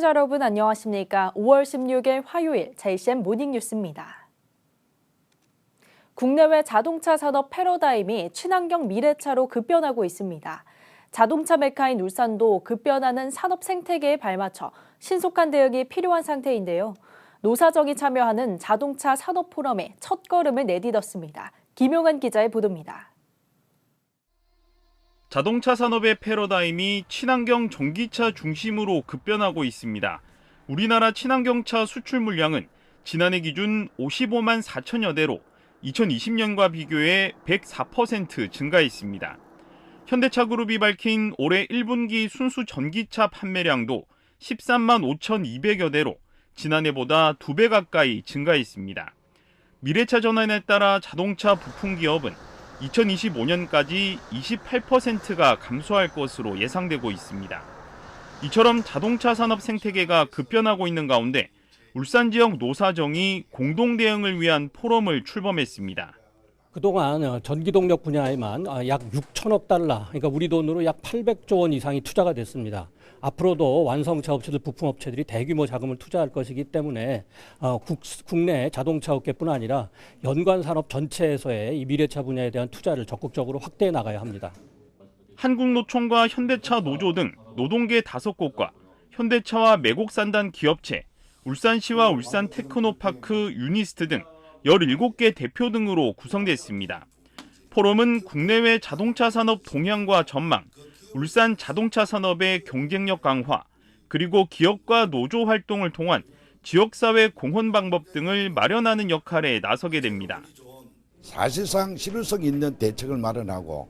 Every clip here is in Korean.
시청자 여러분 안녕하십니까? 5월 16일 화요일 JCM 모닝 뉴스입니다. 국내외 자동차 산업 패러다임이 친환경 미래차로 급변하고 있습니다. 자동차 메카인 울산도 급변하는 산업 생태계에 발맞춰 신속한 대응이 필요한 상태인데요. 노사정이 참여하는 자동차 산업 포럼에 첫 걸음을 내딛었습니다. 김용한 기자의 보도입니다. 자동차 산업의 패러다임이 친환경 전기차 중심으로 급변하고 있습니다. 우리나라 친환경차 수출 물량은 지난해 기준 55만 4천여 대로 2020년과 비교해 104% 증가했습니다. 현대차 그룹이 밝힌 올해 1분기 순수 전기차 판매량도 13만 5,200여 대로 지난해보다 2배 가까이 증가했습니다. 미래차 전환에 따라 자동차 부품 기업은 2025년까지 28%가 감소할 것으로 예상되고 있습니다. 이처럼 자동차 산업 생태계가 급변하고 있는 가운데 울산 지역 노사정이 공동 대응을 위한 포럼을 출범했습니다. 그동안 어, 전기동력 분야에만 아, 약 6천억 달러, 그러니까 우리 돈으로 약 800조 원 이상이 투자가 됐습니다. 앞으로도 완성차 업체들, 부품 업체들이 대규모 자금을 투자할 것이기 때문에 어, 국, 국내 자동차 업계뿐 아니라 연관 산업 전체에서의 이 미래차 분야에 대한 투자를 적극적으로 확대해 나가야 합니다. 한국노총과 현대차 노조 등 노동계 다섯 곳과 현대차와 매곡산단 기업체, 울산시와 울산 테크노파크 유니스트 등 17개 대표 등으로 구성됐습니다. 포럼은 국내외 자동차 산업 동향과 전망, 울산 자동차 산업의 경쟁력 강화, 그리고 기업과 노조 활동을 통한 지역사회 공헌 방법 등을 마련하는 역할에 나서게 됩니다. 사실상 실효성 있는 대책을 마련하고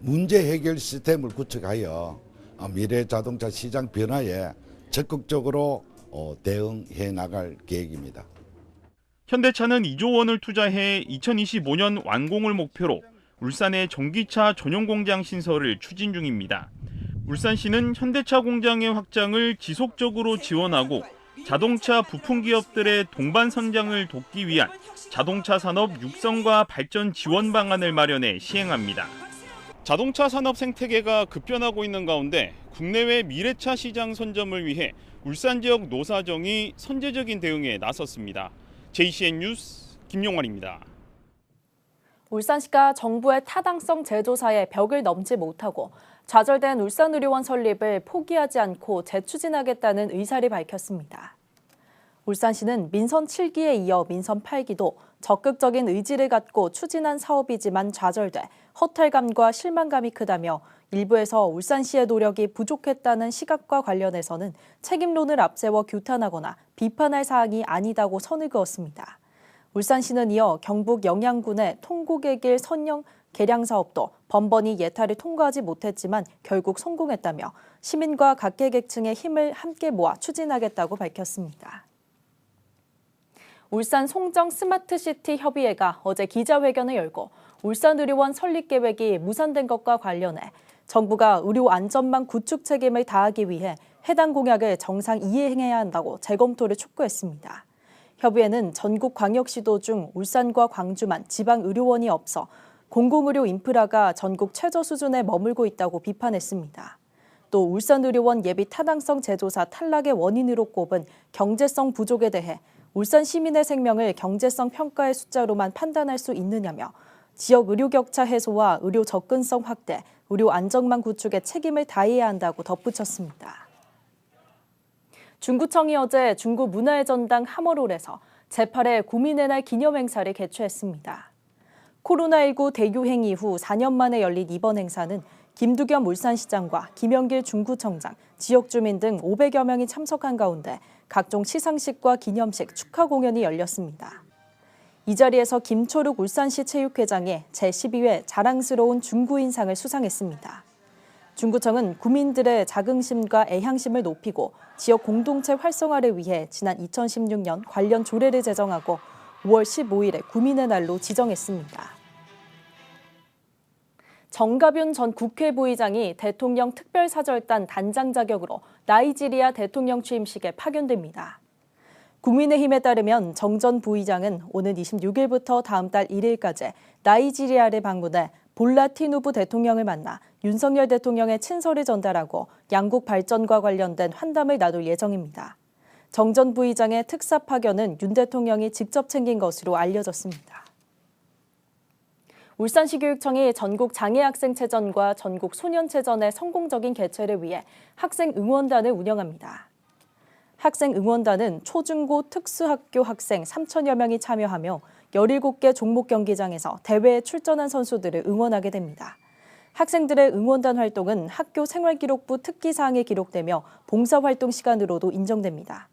문제 해결 시스템을 구축하여 어, 미래 자동차 시장 변화에 적극적으로 어, 대응해 나갈 계획입니다. 현대차는 2조 원을 투자해 2025년 완공을 목표로 울산의 전기차 전용 공장 신설을 추진 중입니다. 울산시는 현대차 공장의 확장을 지속적으로 지원하고 자동차 부품 기업들의 동반 성장을 돕기 위한 자동차 산업 육성과 발전 지원 방안을 마련해 시행합니다. 자동차 산업 생태계가 급변하고 있는 가운데 국내외 미래차 시장 선점을 위해 울산 지역 노사정이 선제적인 대응에 나섰습니다. JCN 뉴스 김용환입니다. 울산시가 정부의 타당성 제조사에 벽을 넘지 못하고 좌절된 울산의료원 설립을 포기하지 않고 재추진하겠다는 의사를 밝혔습니다. 울산시는 민선 7기에 이어 민선 8기도 적극적인 의지를 갖고 추진한 사업이지만 좌절돼 허탈감과 실망감이 크다며 일부에서 울산시의 노력이 부족했다는 시각과 관련해서는 책임론을 앞세워 규탄하거나 비판할 사항이 아니다고 선을 그었습니다. 울산시는 이어 경북 영양군의 통곡의 길 선령 개량 사업도 번번이 예타를 통과하지 못했지만 결국 성공했다며 시민과 각계계층의 힘을 함께 모아 추진하겠다고 밝혔습니다. 울산 송정 스마트시티 협의회가 어제 기자회견을 열고 울산의료원 설립 계획이 무산된 것과 관련해 정부가 의료 안전망 구축 책임을 다하기 위해 해당 공약을 정상 이행해야 한다고 재검토를 촉구했습니다. 협의회는 전국 광역시도 중 울산과 광주만 지방 의료원이 없어 공공의료 인프라가 전국 최저 수준에 머물고 있다고 비판했습니다. 또 울산의료원 예비 타당성 제조사 탈락의 원인으로 꼽은 경제성 부족에 대해 울산 시민의 생명을 경제성 평가의 숫자로만 판단할 수 있느냐며 지역 의료 격차 해소와 의료 접근성 확대, 의료 안정망 구축에 책임을 다해야 한다고 덧붙였습니다. 중구청이 어제 중구 문화의 전당 하머롤에서 제8회 구민의 날 기념 행사를 개최했습니다. 코로나19 대유행 이후 4년 만에 열린 이번 행사는 김두겸 울산시장과 김영길 중구청장, 지역 주민 등 500여 명이 참석한 가운데 각종 시상식과 기념식, 축하 공연이 열렸습니다. 이 자리에서 김초룩 울산시 체육회장이 제12회 자랑스러운 중구인상을 수상했습니다. 중구청은 구민들의 자긍심과 애향심을 높이고 지역 공동체 활성화를 위해 지난 2016년 관련 조례를 제정하고 5월 15일에 구민의 날로 지정했습니다. 정가윤 전 국회 부의장이 대통령 특별사절단 단장 자격으로 나이지리아 대통령 취임식에 파견됩니다. 국민의힘에 따르면 정 전 부의장은 오는 26일부터 다음 달 1일까지 나이지리아를 방문해 볼라 티누브 대통령을 만나 윤석열 대통령의 친서를 전달하고 양국 발전과 관련된 환담을 나눌 예정입니다. 정 전 부의장의 특사 파견은 윤 대통령이 직접 챙긴 것으로 알려졌습니다. 울산시 교육청이 전국 장애학생체전과 전국 소년체전의 성공적인 개최를 위해 학생 응원단을 운영합니다. 학생 응원단은 초중고 특수학교 학생 3천여 명이 참여하며 17개 종목 경기장에서 대회에 출전한 선수들을 응원하게 됩니다. 학생들의 응원단 활동은 학교 생활기록부 특기사항에 기록되며 봉사활동 시간으로도 인정됩니다.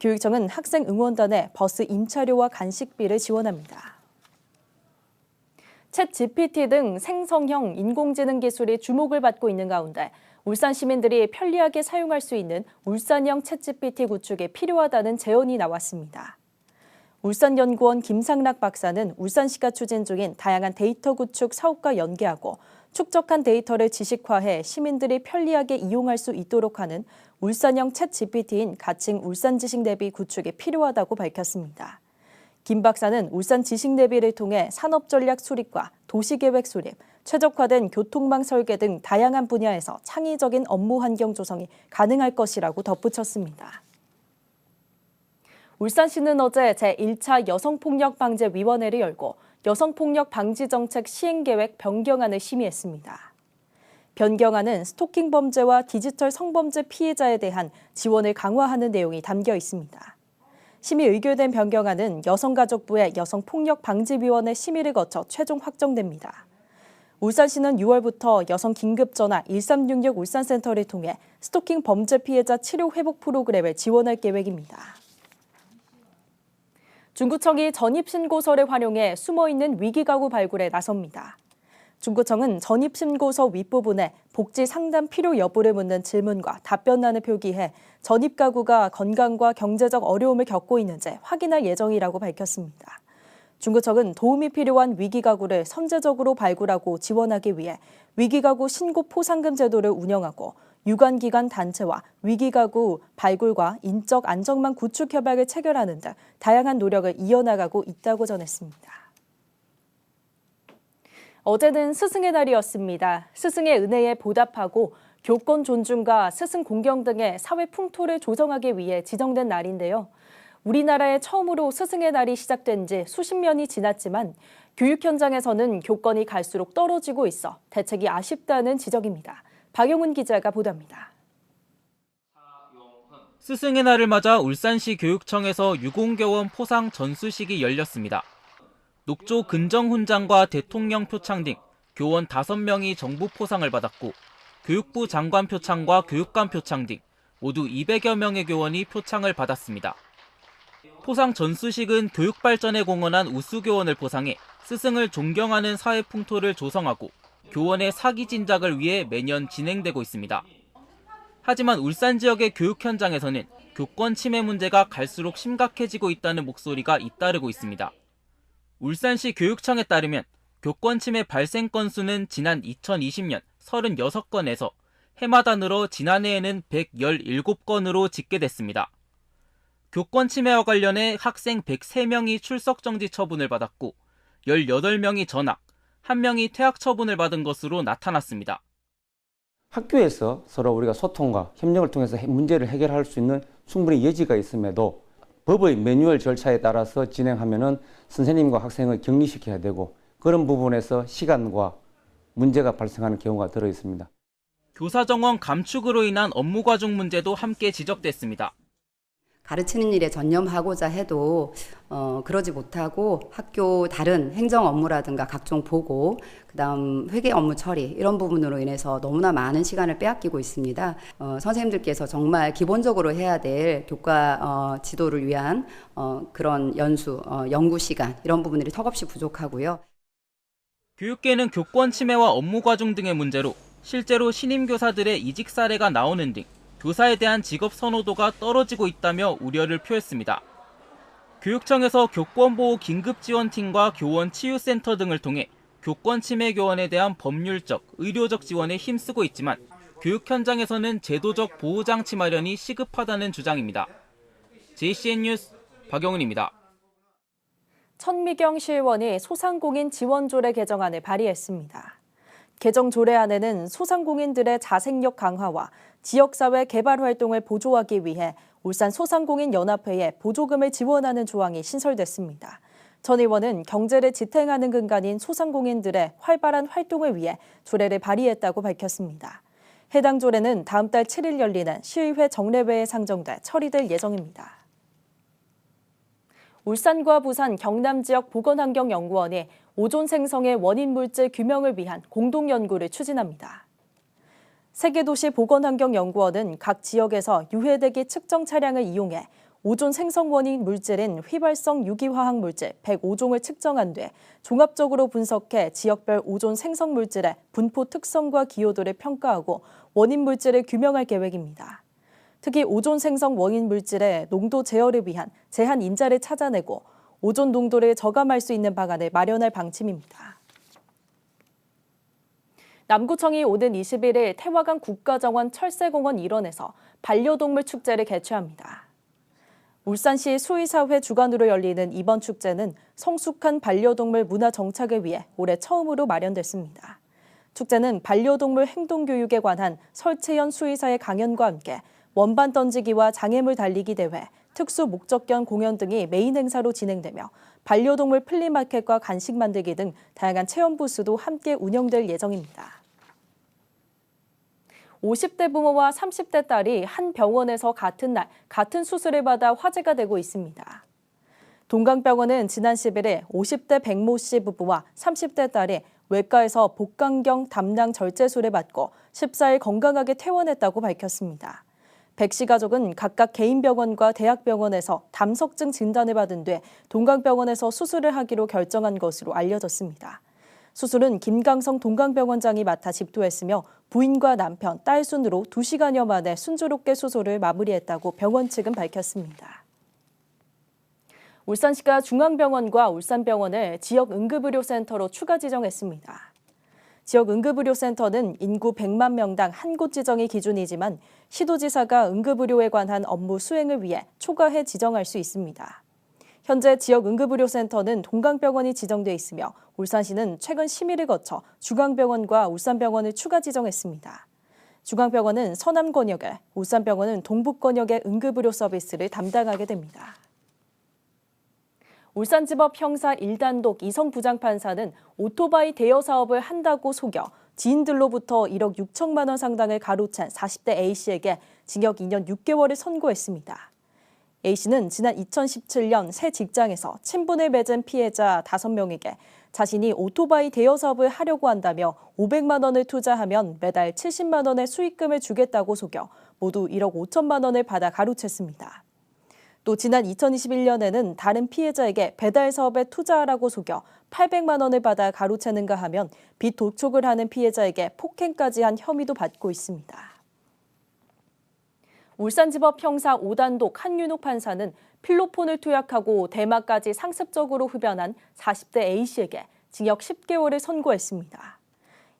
교육청은 학생 응원단에 버스 임차료와 간식비를 지원합니다. 챗 GPT 등 생성형 인공지능 기술이 주목을 받고 있는 가운데 울산 시민들이 편리하게 사용할 수 있는 울산형 챗 GPT 구축에 필요하다는 제언이 나왔습니다. 울산연구원 김상락 박사는 울산시가 추진 중인 다양한 데이터 구축 사업과 연계하고 축적한 데이터를 지식화해 시민들이 편리하게 이용할 수 있도록 하는 울산형 챗 GPT인 가칭 울산지식 내비 구축이 필요하다고 밝혔습니다. 김 박사는 울산 지식 내비를 통해 산업 전략 수립과 도시계획 수립, 최적화된 교통망 설계 등 다양한 분야에서 창의적인 업무 환경 조성이 가능할 것이라고 덧붙였습니다. 울산시는 어제 제1차 여성폭력방재위원회를 열고 여성폭력 방지 정책 시행 계획 변경안을 심의했습니다. 변경안은 스토킹 범죄와 디지털 성범죄 피해자에 대한 지원을 강화하는 내용이 담겨 있습니다. 심의 의결된 변경안은 여성가족부의 여성폭력방지위원회 심의를 거쳐 최종 확정됩니다. 울산시는 6월부터 여성 긴급전화 1366 울산센터를 통해 스토킹 범죄 피해자 치료 회복 프로그램을 지원할 계획입니다. 중구청이 전입신고서를 활용해 숨어있는 위기가구 발굴에 나섭니다. 중구청은 전입신고서 윗부분에 복지 상담 필요 여부를 묻는 질문과 답변란을 표기해 전입 가구가 건강과 경제적 어려움을 겪고 있는지 확인할 예정이라고 밝혔습니다. 중구청은 도움이 필요한 위기가구를 선제적으로 발굴하고 지원하기 위해 위기가구 신고 포상금 제도를 운영하고 유관기관 단체와 위기가구 발굴과 인적 안정망 구축 협약을 체결하는 등 다양한 노력을 이어나가고 있다고 전했습니다. 어제는 스승의 날이었습니다. 스승의 은혜에 보답하고 교권 존중과 스승 공경 등의 사회 풍토를 조성하기 위해 지정된 날인데요. 우리나라에 처음으로 스승의 날이 시작된 지 수십 년이 지났지만 교육 현장에서는 교권이 갈수록 떨어지고 있어 대책이 아쉽다는 지적입니다. 박용훈 기자가 보도합니다. 스승의 날을 맞아 울산시 교육청에서 유공교원 포상 전수식이 열렸습니다. 녹조 근정훈장과 대통령 표창 등 교원 5명이 정부 포상을 받았고 교육부 장관 표창과 교육감 표창 등 모두 200여 명의 교원이 표창을 받았습니다. 포상 전수식은 교육 발전에 공헌한 우수 교원을 포상해 스승을 존경하는 사회 풍토를 조성하고 교원의 사기 진작을 위해 매년 진행되고 있습니다. 하지만 울산 지역의 교육 현장에서는 교권 침해 문제가 갈수록 심각해지고 있다는 목소리가 잇따르고 있습니다. 울산시 교육청에 따르면 교권 침해 발생 건수는 지난 2020년 36건에서 해마다 늘어 지난해에는 117건으로 집계됐습니다. 교권 침해와 관련해 학생 103명이 출석 정지 처분을 받았고 18명이 전학, 1명이 퇴학 처분을 받은 것으로 나타났습니다. 학교에서 서로 우리가 소통과 협력을 통해서 해- 문제를 해결할 수 있는 충분히 여지가 있음에도 법의 매뉴얼 절차에 따라서 진행하면은 선생님과 학생을 격리시켜야 되고 그런 부분에서 시간과 문제가 발생하는 경우가 들어 있습니다. 교사 정원 감축으로 인한 업무 과중 문제도 함께 지적됐습니다. 가르치는 일에 전념하고자 해도 어, 그러지 못하고 학교 다른 행정 업무라든가 각종 보고 그다음 회계 업무 처리 이런 부분으로 인해서 너무나 많은 시간을 빼앗기고 있습니다. 어, 선생님들께서 정말 기본적으로 해야 될 교과 어, 지도를 위한 어, 그런 연수, 어, 연구 시간 이런 부분들이 턱없이 부족하고요. 교육계는 교권 침해와 업무 과중 등의 문제로 실제로 신임 교사들의 이직 사례가 나오는 등 교사에 대한 직업 선호도가 떨어지고 있다며 우려를 표했습니다. 교육청에서 교권보호 긴급지원팀과 교원 치유센터 등을 통해 교권 침해 교원에 대한 법률적, 의료적 지원에 힘쓰고 있지만 교육 현장에서는 제도적 보호장치 마련이 시급하다는 주장입니다. JCN 뉴스 박영은입니다. 천미경 시의원이 소상공인 지원조례 개정안을 발의했습니다. 개정 조례안에는 소상공인들의 자생력 강화와 지역사회 개발 활동을 보조하기 위해 울산 소상공인 연합회에 보조금을 지원하는 조항이 신설됐습니다. 전 의원은 경제를 지탱하는 근간인 소상공인들의 활발한 활동을 위해 조례를 발의했다고 밝혔습니다. 해당 조례는 다음 달 7일 열리는 시의회 정례회에 상정돼 처리될 예정입니다. 울산과 부산 경남 지역 보건환경연구원이 오존 생성의 원인 물질 규명을 위한 공동 연구를 추진합니다. 세계도시 보건환경연구원은 각 지역에서 유해대기 측정 차량을 이용해 오존 생성 원인 물질인 휘발성 유기화학 물질 105종을 측정한 뒤 종합적으로 분석해 지역별 오존 생성 물질의 분포 특성과 기여도를 평가하고 원인 물질을 규명할 계획입니다. 특히 오존 생성 원인 물질의 농도 제어를 위한 제한 인자를 찾아내고 오존 농도를 저감할 수 있는 방안을 마련할 방침입니다. 남구청이 오는 21일 태화강 국가정원 철새공원 일원에서 반려동물 축제를 개최합니다. 울산시 수의사회 주관으로 열리는 이번 축제는 성숙한 반려동물 문화 정착을 위해 올해 처음으로 마련됐습니다. 축제는 반려동물 행동 교육에 관한 설채연 수의사의 강연과 함께 원반 던지기와 장애물 달리기 대회, 특수 목적견 공연 등이 메인 행사로 진행되며 반려동물 플리마켓과 간식 만들기 등 다양한 체험 부스도 함께 운영될 예정입니다. 50대 부모와 30대 딸이 한 병원에서 같은 날 같은 수술을 받아 화제가 되고 있습니다. 동강병원은 지난 11일 50대 백모 씨 부부와 30대 딸이 외과에서 복강경 담낭 절제술을 받고 14일 건강하게 퇴원했다고 밝혔습니다. 백 씨 가족은 각각 개인 병원과 대학병원에서 담석증 진단을 받은 뒤 동강병원에서 수술을 하기로 결정한 것으로 알려졌습니다. 수술은 김강성 동강병원장이 맡아 집도했으며 부인과 남편, 딸 순으로 2시간여 만에 순조롭게 수술을 마무리했다고 병원 측은 밝혔습니다. 울산시가 중앙병원과 울산병원을 지역 응급의료센터로 추가 지정했습니다. 지역 응급의료센터는 인구 100만 명당 한 곳 지정이 기준이지만 시도지사가 응급의료에 관한 업무 수행을 위해 초과해 지정할 수 있습니다. 현재 지역 응급의료센터는 동강병원이 지정돼 있으며 울산시는 최근 심의를 거쳐 중앙병원과 울산병원을 추가 지정했습니다. 중앙병원은 서남권역에, 울산병원은 동북권역의 응급의료 서비스를 담당하게 됩니다. 울산지법 형사 1단독 이성 부장판사는 오토바이 대여 사업을 한다고 속여 지인들로부터 1억 6천만 원 상당을 가로챈 40대 A씨에게 징역 2년 6개월을 선고했습니다. A씨는 지난 2017년 새 직장에서 친분을 맺은 피해자 5명에게 자신이 오토바이 대여 사업을 하려고 한다며 500만 원을 투자하면 매달 70만 원의 수익금을 주겠다고 속여 모두 1억 5천만 원을 받아 가로챘습니다. 또 지난 2021년에는 다른 피해자에게 배달 사업에 투자하라고 속여 800만 원을 받아 가로채는가 하면 빚 도촉을 하는 피해자에게 폭행까지 한 혐의도 받고 있습니다. 울산지법 형사 5단독 한윤옥 판사는 필로폰을 투약하고 대마까지 상습적으로 흡연한 40대 A씨에게 징역 10개월을 선고했습니다.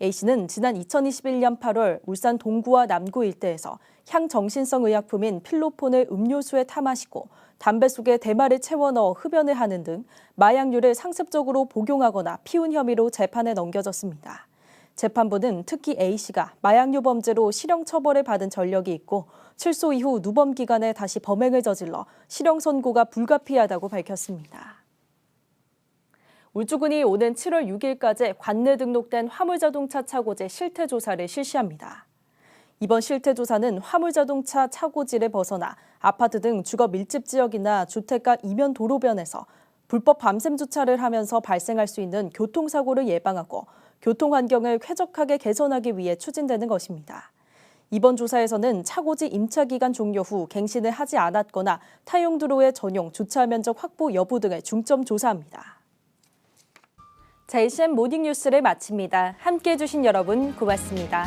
A씨는 지난 2021년 8월 울산 동구와 남구 일대에서 향정신성 의약품인 필로폰을 음료수에 타 마시고 담배 속에 대마를 채워 넣어 흡연을 하는 등 마약류를 상습적으로 복용하거나 피운 혐의로 재판에 넘겨졌습니다. 재판부는 특히 A씨가 마약류 범죄로 실형 처벌을 받은 전력이 있고 출소 이후 누범 기간에 다시 범행을 저질러 실형 선고가 불가피하다고 밝혔습니다. 울주군이 오는 7월 6일까지 관내 등록된 화물자동차 차고지 실태 조사를 실시합니다. 이번 실태 조사는 화물자동차 차고지를 벗어나 아파트 등 주거 밀집 지역이나 주택가 이면 도로변에서 불법 밤샘 주차를 하면서 발생할 수 있는 교통사고를 예방하고 교통 환경을 쾌적하게 개선하기 위해 추진되는 것입니다. 이번 조사에서는 차고지 임차 기간 종료 후 갱신을 하지 않았거나 타용 도로의 전용 주차 면적 확보 여부 등을 중점 조사합니다. JCM 모닝 뉴스를 마칩니다. 함께해 주신 여러분 고맙습니다.